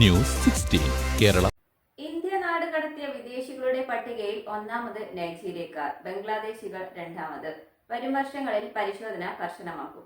News sixteen Kerala. India നാട് കടത്തിയ വിദേശികളുടെ പട്ടികയിൽ ഒന്നാമത് നൈജീരിയക്കാർ ബംഗ്ലാദേശികൾ രണ്ടാമത്. വരും വർഷങ്ങളിൽ പരിശോധന കർശനമാക്കും.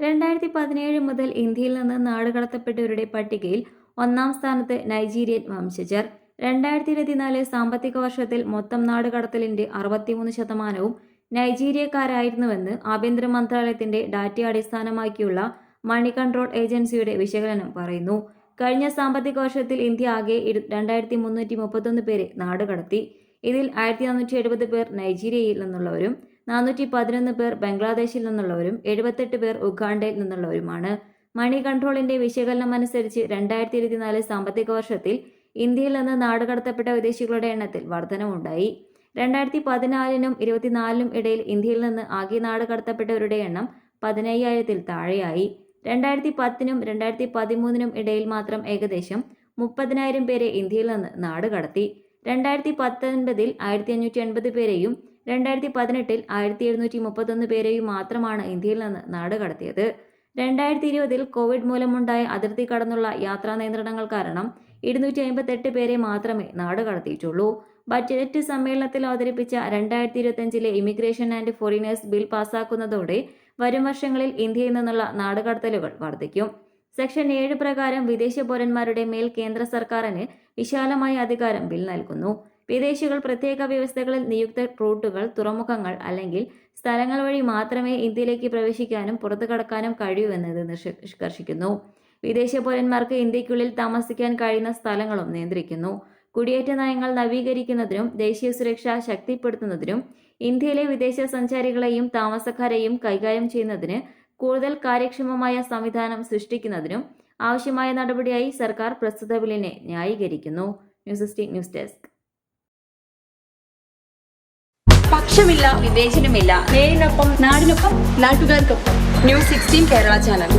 രണ്ടായിരത്തി പതിനേഴ് മുതൽ ഇന്ത്യയിൽ നിന്ന് നാടുകടത്തപ്പെട്ടവരുടെ പട്ടികയിൽ ഒന്നാം സ്ഥാനത്ത് നൈജീരിയൻ വംശജർ. രണ്ടായിരത്തി ഇരുപത്തിനാല് സാമ്പത്തിക വർഷത്തിൽ മൊത്തം നാടുകടത്തലിന്റെ അറുപത്തിമൂന്ന് ശതമാനവും നൈജീരിയക്കാരായിരുന്നുവെന്ന് ആഭ്യന്തര മന്ത്രാലയത്തിന്റെ ഡാറ്റ അടിസ്ഥാനമാക്കിയുള്ള മണി കൺട്രോൾ ഏജൻസിയുടെ വിശകലനം പറയുന്നു. കഴിഞ്ഞ സാമ്പത്തിക വർഷത്തിൽ ഇന്ത്യ ആകെ രണ്ടായിരത്തി മുന്നൂറ്റി മുപ്പത്തൊന്ന് പേരെ നാടുകടത്തി. ഇതിൽ ആയിരത്തി നാനൂറ്റി എഴുപത് പേർ നൈജീരിയയിൽ നിന്നുള്ളവരും നാനൂറ്റി പതിനൊന്ന് പേർ ബംഗ്ലാദേശിൽ നിന്നുള്ളവരും എഴുപത്തെട്ട് പേർ ഉഗാണ്ടയിൽ നിന്നുള്ളവരുമാണ്. മണി കൺട്രോളിന്റെ വിശകലനം അനുസരിച്ച് രണ്ടായിരത്തി ഇരുപത്തിനാല് സാമ്പത്തിക വർഷത്തിൽ ഇന്ത്യയിൽ നിന്ന് നാടുകടത്തപ്പെട്ട വിദേശികളുടെ എണ്ണത്തിൽ വർധനവുണ്ടായി. രണ്ടായിരത്തി പതിനാലിനും ഇരുപത്തിനാലിനും ഇടയിൽ ഇന്ത്യയിൽ നിന്ന് ആകെ നാടുകടത്തപ്പെട്ടവരുടെ എണ്ണം പതിനയ്യായിരത്തിൽ താഴെയായി. രണ്ടായിരത്തി പത്തിനും രണ്ടായിരത്തി പതിമൂന്നിനും ഇടയിൽ മാത്രം ഏകദേശം മുപ്പതിനായിരം പേരെ ഇന്ത്യയിൽ നിന്ന് നാടുകടത്തി രണ്ടായിരത്തി പത്തൊൻപതിൽ ആയിരത്തി അഞ്ഞൂറ്റി എൺപത് പേരെയും രണ്ടായിരത്തി പതിനെട്ടിൽ ആയിരത്തി എഴുന്നൂറ്റി മുപ്പത്തൊന്ന് പേരെയും മാത്രമാണ് ഇന്ത്യയിൽ നിന്ന് നാടുകടത്തിയത് രണ്ടായിരത്തി ഇരുപതിൽ കോവിഡ് മൂലമുണ്ടായ അതിർത്തി കടന്നുള്ള യാത്രാ നിയന്ത്രണങ്ങൾ കാരണം ഇരുന്നൂറ്റി അമ്പത്തെട്ട് പേരെ മാത്രമേ നാട് കടത്തിയിട്ടുള്ളൂ. ബജറ്റ് സമ്മേളനത്തിൽ അവതരിപ്പിച്ച രണ്ടായിരത്തി ഇരുപത്തിയഞ്ചിലെ ഇമിഗ്രേഷൻ ആൻഡ് ഫോറിനേഴ്സ് ബിൽ പാസാക്കുന്നതോടെ വരും വർഷങ്ങളിൽ ഇന്ത്യയിൽ നിന്നുള്ള നാടുകടത്തലുകൾ വർദ്ധിക്കും. സെക്ഷൻ ഏഴ് പ്രകാരം വിദേശ പൗരന്മാരുടെ മേൽ കേന്ദ്ര സർക്കാരിന് വിശാലമായ അധികാരം ബിൽ നൽകുന്നു. വിദേശികൾ പ്രത്യേക വ്യവസ്ഥകളിൽ നിയുക്ത റൂട്ടുകൾ തുറമുഖങ്ങൾ അല്ലെങ്കിൽ സ്ഥലങ്ങൾ വഴി മാത്രമേ ഇന്ത്യയിലേക്ക് പ്രവേശിക്കാനും പുറത്തു കടക്കാനും കഴിയൂ എന്നത് നിഷ്- നിഷ്കർഷിക്കുന്നു. വിദേശ പൗരന്മാർക്ക് ഇന്ത്യക്കുള്ളിൽ താമസിക്കാൻ കഴിയുന്ന സ്ഥലങ്ങളും നിയന്ത്രിക്കുന്നു. കുടിയേറ്റ നയങ്ങൾ നവീകരിക്കുന്നതിനും ദേശീയ സുരക്ഷ ശക്തിപ്പെടുത്തുന്നതിനും ഇന്ത്യയിലെ വിദേശ സഞ്ചാരികളെയും താമസക്കാരെയും കൈകാര്യം ചെയ്യുന്നതിന് കൂടുതൽ കാര്യക്ഷമമായ സംവിധാനം സൃഷ്ടിക്കുന്നതിനും ആവശ്യമായ നടപടിയായി സർക്കാർ പ്രസ്തുത ബില്ലിനെ ന്യായീകരിക്കുന്നു. News news desk. പക്ഷമില്ല വിവേചനമില്ല. നേരിനൊപ്പം നാടിനൊപ്പം നാട്ടുകാർക്കൊപ്പം. News sixteen Kerala channel.